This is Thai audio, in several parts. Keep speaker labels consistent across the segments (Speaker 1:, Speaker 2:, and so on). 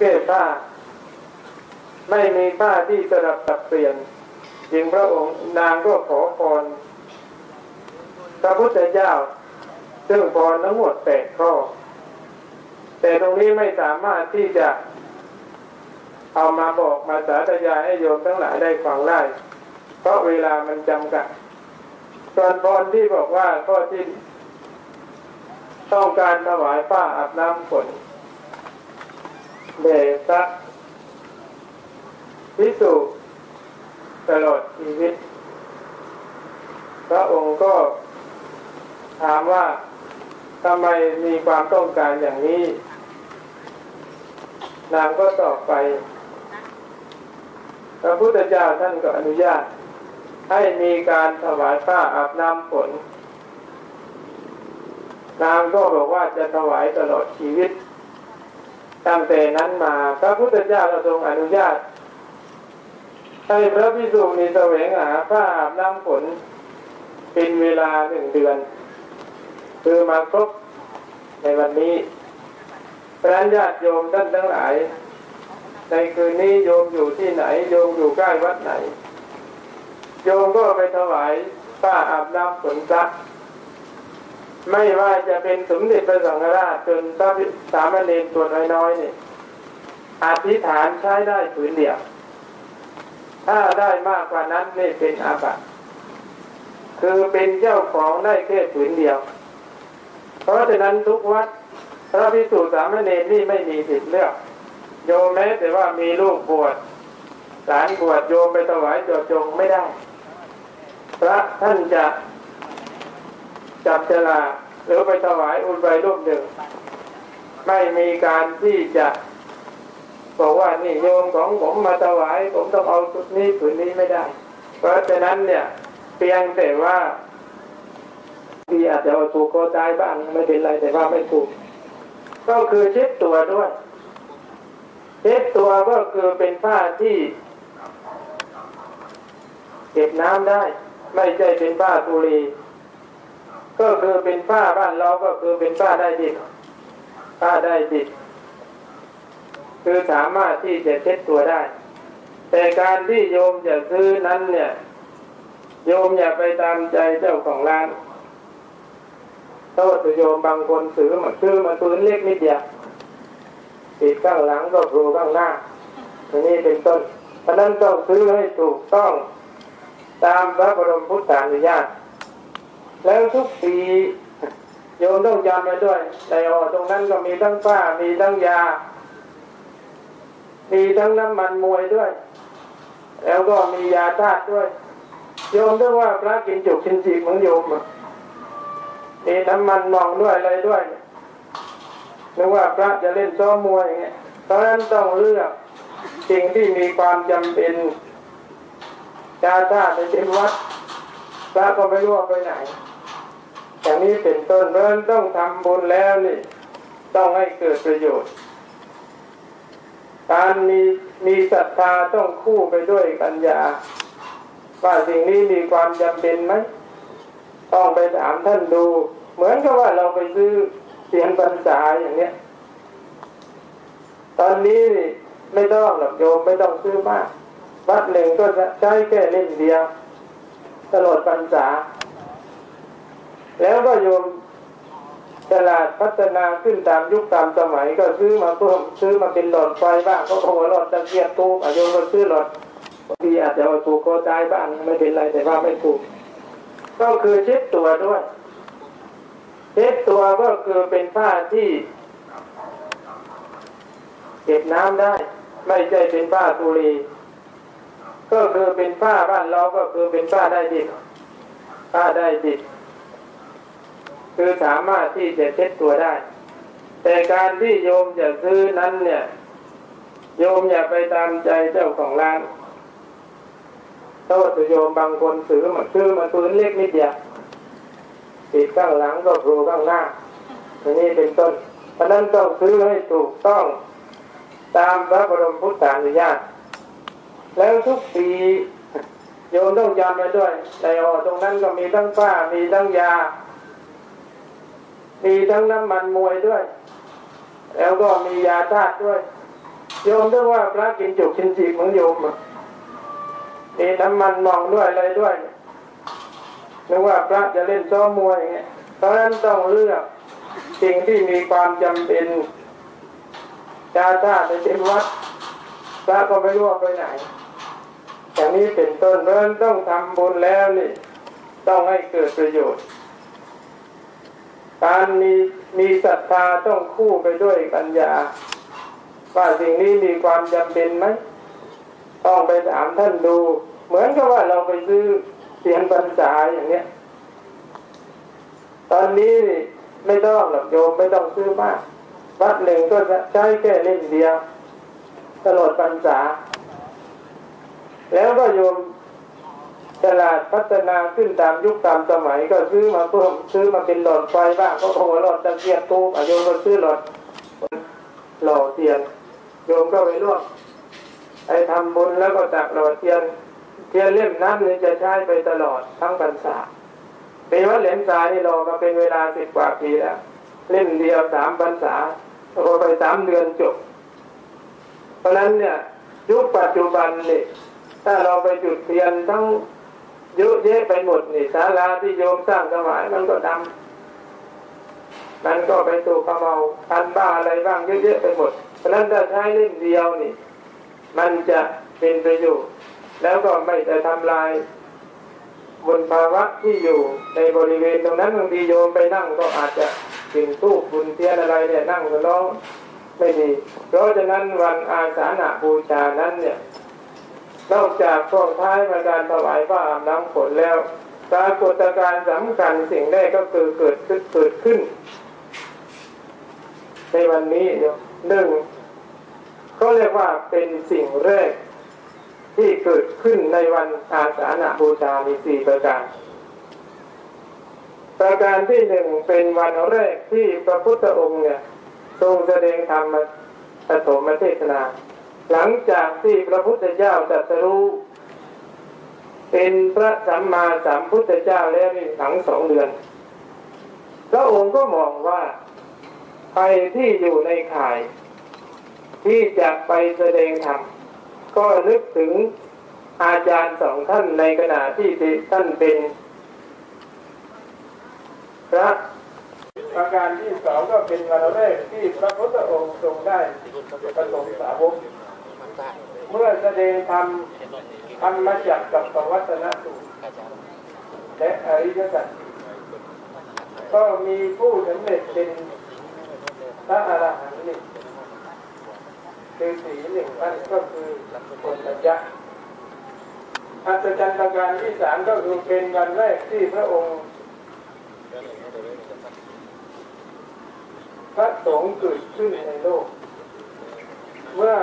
Speaker 1: แก้ผ้า ไม่มีผ้าที่สลับสับเปลี่ยนจึงพระองค์นางก็ขอพรพระพุทธเจ้า ซึ่งพรทั้งหมดแปดข้อ แต่ตรงนี้ไม่สามารถที่จะเอามาบอกมาสาธยายให้โยมทั้งหลายได้ฟังได้เพราะเวลามันจำกัดส่วนพรที่บอกว่าข้อที่ต้องการถวายผ้าอาบน้ำฝน เดชะพิสุตลอดชีวิต พระองค์ก็ถามว่าทำไมมีความต้องการอย่างนี้ นางก็ตอบไป พระพุทธเจ้าท่านก็อนุญาต ให้มีการถวายผ้าอาบน้ำฝนนางก็บอกว่าจะถวายตลอดชีวิต ตั้งแต่นั้นมาพระพุทธเจ้าทรงอนุญาตให้พระพิสุนีแสวงหาผ้าอาบน้ำฝนเป็นเวลาหนึ่งเดือน คือมาครบในวันนี้พระญาติโยมท่านทั้งหลาย ในคืนนี้โยมอยู่ที่ไหน โยมอยู่ใกล้วัดไหน โยมก็ไปถวายผ้าอาบน้ำฝนซัก ไม่ว่าจะเป็นสมเด็จพระสังฆราชจนพระสามเณรตัวน้อยๆนี่อธิษฐานใช้ได้ผืนเดียว ถ้าได้มากกว่านั้นนี่เป็นอาบัติคือเป็นเจ้าของได้แค่ผืนเดียว เพราะฉะนั้นทุกวัดพระพิสุสามเณรนี่ไม่มีสิทธิ์เลือก โยมแม้แต่ว่ามีลูกบวชหลานบวชโยมไปถวายจอจงไม่ได้ พระท่านจะ จับเจลาหรือไปถวายอุณใบรูปหนึ่ง ไม่มีการที่จะบอกว่านี่โยมของผมมาถวาย ผมต้องเอาชุดนี้ผืนนี้ไม่ได้ เพราะฉะนั้นเนี่ยเพียงแต่ว่าที่อาจจะเอาถูกก็ตายบ้างไม่เป็นไรแต่ว่าไม่ถูก ก็คือเช็ดตัวด้วยเช็ดตัวก็คือเป็นผ้าที่เก็บน้ำได้ ไม่ใช่เป็นผ้าตุลี ก็คือเป็นผ้าบ้านเราก็คือเป็นผ้าได้ดิบผ้าได้ดิบคือสามารถที่จะเช็ดตัวได้ แต่การที่โยมจะซื้อนั้นเนี่ย โยมอย่าไปตามใจเจ้าของร้านโทษโยมบางคนซื้อมาซื้อมาปืนเล็กนิดเดียวปิดข้างหลังก็โผล่ข้างหน้าอันนี้เป็นต้นเพราะนั้นต้องซื้อให้ถูกต้องตามพระบรมพุทธานุญาต แล้วทุกปีโยมต้องจำไปด้วยในออตรงนั้นก็มีทั้งผ้ามีทั้งยา มีทั้งน้ำมันมวยด้วย แล้วก็มียาธาตุด้วย โยมด้วยว่าพระกินจุกกินจีของโยมมีน้ำมันมองด้วยอะไรด้วยนึกว่าพระจะเล่นซ้อมมวยอย่างเงี้ยเพราะนั้นต้องเลือกสิ่งที่มีความจำเป็นยาธาตุในเป็นวัดพระก็ไม่รู้ว่าไปไหน อย่างนี้เป็นต้นเพราะต้องทำบุญแล้วนี่ ต้องให้เกิดประโยชน์ การมีมีศรัทธาต้องคู่ไปด้วยปัญญา ว่าสิ่งนี้มีความจำเป็นไหมต้องไปถามท่านดู เหมือนกับว่าเราไปซื้อเสียงบรรษาอย่างเนี้ย ตอนนี้นี่ไม่ต้องหรอกโยมไม่ต้องซื้อมาก วัดหนึ่งก็ใช้แค่เล่มเดียวตลอดพรรษา แล้วก็โยมตลาดพัฒนาขึ้นตามยุคตามสมัยก็ซื้อมาเพิ่มซื้อมาเป็นหลอดไฟบ้างก็โอ้โหหลอดตะเกียบตูอายมก็ซื้อหลอดบางทีอาจจะเอาถูกก็ตายบ้างไม่เป็นไรแต่ว่าไม่ถูก ก็คือเช็ดตัวด้วยเช็ดตัวก็คือเป็นผ้าที่ เก็บน้ำได้ ไม่ใช่เป็นผ้าตุลีก็คือเป็นผ้าบ้านเราก็คือเป็นผ้าได้ดิบผ้าได้ดิบ คือสามารถที่จะเช็ดตัวได้ แต่การที่โยมจะซื้อนั้นเนี่ย โยมอย่าไปตามใจเจ้าของร้านโทษโยมบางคนซื้อมาซื้อมาปืนเล็กนิดเดียวปิดข้างหลังก็โผล่ข้างหน้าอันนี้เป็นต้นเพราะนั้นต้องซื้อให้ถูกต้องตามพระบรมพุทธานุญาต แล้วทุกปีโยมต้องจำไปด้วยในออตรงนั้นก็มีทั้งผ้ามีทั้งยา มีทั้งน้ำมันมวยด้วย แล้วก็มียาธาตุด้วย โยมต้องว่าพระกินจุกกินจีบเหมือนโยมมีน้ำมันมองด้วยอะไรด้วยนึกว่าพระจะเล่นซ้อมมวยอย่างเงี้ยเพราะนั้นต้องเลือกสิ่งที่มีความจำเป็นจาชาไปเต็มวัดพระก็ไม่รู้ว่าไปไหนอย่างนี้เป็นต้นเพราะฉะนั้นต้องทำบุญแล้วนี่ต้องให้เกิดประโยชน์ การมีมีศรัทธาต้องคู่ไปด้วยปัญญา ว่าสิ่งนี้มีความจำเป็นไหมต้องไปถามท่านดู เหมือนกับว่าเราไปซื้อเสียนพรรษาอย่างเนี้ย ตอนนี้ไม่ต้องหรอกโยมไม่ต้องซื้อมาก วัดหนึ่งก็จะใช้แค่เล่มเดียวตลอดพรรษาแล้วก็โยม ตลาดพัฒนาขึ้นตามยุคตามสมัยก็ซื้อมาเพิ่มซื้อมาเป็นหลอดไฟบ้างก็โอ้หลอดตะเกียบตูบอะโยมก็ซื้อหลอดหล่อเทียนโยมก็ไปร่วมไปทำบุญแล้วก็ตักหล่อเทียนเทียนเล่มนั้นนี่จะใช้ไปตลอดทั้งพรรษาเป็นวัดเหลมสายนี่รอมาเป็นเวลาสิบกว่าปีแล้วเล่มเดียวสามพรรษาโอ้ไปสามเดือนจบ เพราะนั้นเนี่ยยุคปัจจุบันนี่ถ้าเราไปจุดเทียนทั้ง เยอะแยะไปหมดนี่ศาลาที่โยมสร้างถวายมันก็ดำมันก็ไปสู่ขมเมาพันบ้าอะไรบ้างเยอะแยะไปหมด เพราะนั้นถ้าใช้เล่มเดียวนี่ มันจะเป็นประโยชน์แล้วก็ไม่จะทำลายบนภาวะที่อยู่ในบริเวณตรงนั้นบางทีโยมไปนั่งก็อาจจะสิ่งตู้บุญเทียนอะไรเนี่ยนั่งก็ร้องไม่ดี เพราะฉะนั้นวันอาสาฬหบูชานั้นเนี่ย นอกจากช่วงท้ายมาการถวายพระอาบน้ำฝนแล้วปรากฏการณ์สำคัญสิ่งแรกก็คือเกิดขึ้นเกิดขึ้น ในวันนี้เนี่ยหนึ่งเขาเรียกว่าเป็นสิ่งแรกที่เกิดขึ้นในวันอาสาฬบูชามีสี่ประการ ประการที่หนึ่งเป็นวันแรกที่พระพุทธองค์เนี่ยทรงแสดงธรรมปฐมเทศนา หลังจากที่พระพุทธเจ้าตรัสรู้เป็นพระสัมมาสัมพุทธเจ้าแล้วนี่หลังสองเดือน พระองค์ก็มองว่าใครที่อยู่ในข่าย ที่จะไปแสดงธรรมก็นึกถึงอาจารย์สองท่านในขณะที่ท่านเป็นพระประการที่สองก็เป็นวันแรกที่พระพุทธองค์ทรงได้ประสงสาวก เมื่อแสดงธรรมธรรมจักกับปวัตนสูตรและอริยสัจก็มีผู้สำเร็จเป็นพระอรหันต์หนึ่งคือสีหนึ่งท่านก็คือคนตัญญะอัศจรรย์ประการที่สามก็คือเป็นวันแรกที่พระองค์พระสงฆ์เกิดขึ้นในโลก เมื่อ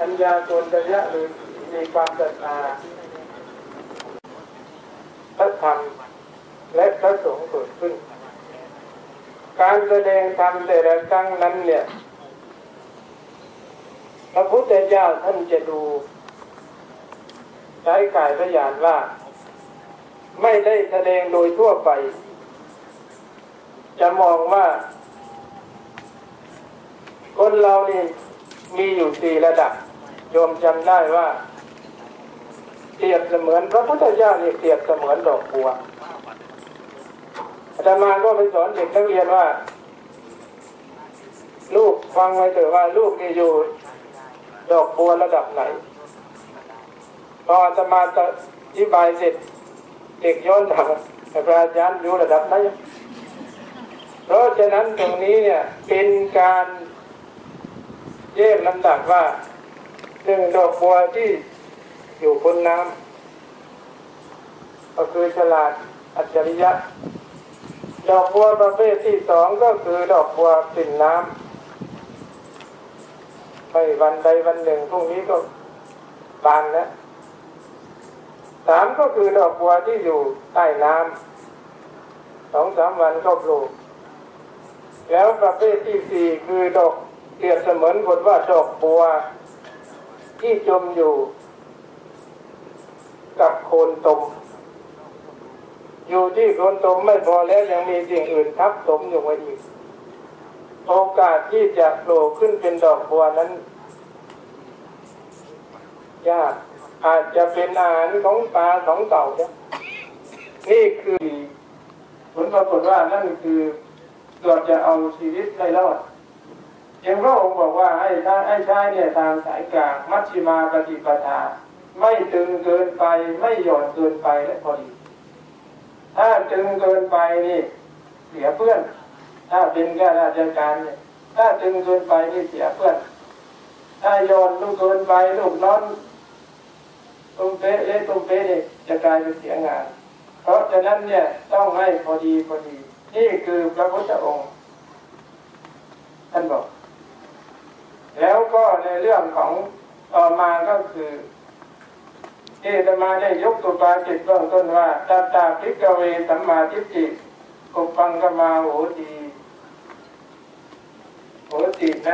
Speaker 1: อั ญาโกนตยะหรือมีความศรัทธาพระธรรมและพระสงฆ์เกิดขึ้น การแสดงธรรมแต่ละครั้งนั้นเนี่ย พระพุทธเจ้าท่านจะดูใช้กายพยานว่า ไม่ได้แสดงโดยทั่วไป จะมองว่า คนเรานี่มีอยู่สี่ระดับ โยมจำได้ว่าเปรียบเสมือนพระพุทธเจ้านี่เปรียบเสมือนดอกบัวอาจารย์มาก็ไปสอนเด็กนักเรียนว่า ลูกฟังไว้เถอะว่าลูกนี่อยู่ ดอกบัวระดับไหนพออาจารย์มาจะอธิบายเสร็จเด็กย้อนถามพระอาจารย์อยู่ระดับไหนเพราะฉะนั้นตรงนี้เนี่ยเป็นการแยกลำดับว่า หนึ่งดอกบัวที่อยู่บนน้ำก็คือฉลาดอัจฉริยะ ดอกบัวประเภทที่สองก็คือดอกบัวปิ่นน้ำไม่วันใดวันหนึ่งพรุ่งนี้ก็บานแล้วสามก็คือดอกบัวที่อยู่ใต้น้ำสองสามวันก็โผล่แล้วประเภทที่สี่คือดอกเปรียบเสมือนบทว่าดอกบัว ที่จมอยู่ กับโคนตม อยู่ที่โคนตมไม่พอแล้วยังมีสิ่งอื่นทับถมอยู่มาอีก โอกาสที่จะโผล่ขึ้นเป็นดอกบัวนั้นยากอาจจะเป็นอาหารของปลาของเต่าเนี่ยนี่คือผลปรากฏว่านั่นคือเราจะเอาชีวิตให้รอด อย่างพระองค์บอกว่าให้ถ้าให้ใช้เนี่ยทางสายกลางมัชฌิมาปฏิปทา ไม่ตึงเกินไปไม่หย่อนเกินไปและพอดี ถ้าตึงเกินไปนี่เสียเพื่อน ถ้าเป็นข้าราชการเนี่ยถ้าตึงเกินไปนี่เสียเพื่อน ถ้าโยนลูกเกินไปลูกน้อนตุ้มเป๊ะเละตุ้มเป๊ะเนี่ยจะกลายเป็นเสียงาน เพราะฉะนั้นเนี่ยต้องให้พอดีพอดี นี่คือพระพุทธองค์ท่านบอก แล้วก็ในเรื่องของต่อมาก็คือที่อาตมาได้ยกตัวปาจิตเบื้องต้นว่าตาตาพิกเวสัมมาทิฏฐิกุปังกมาโหตีโหตินะ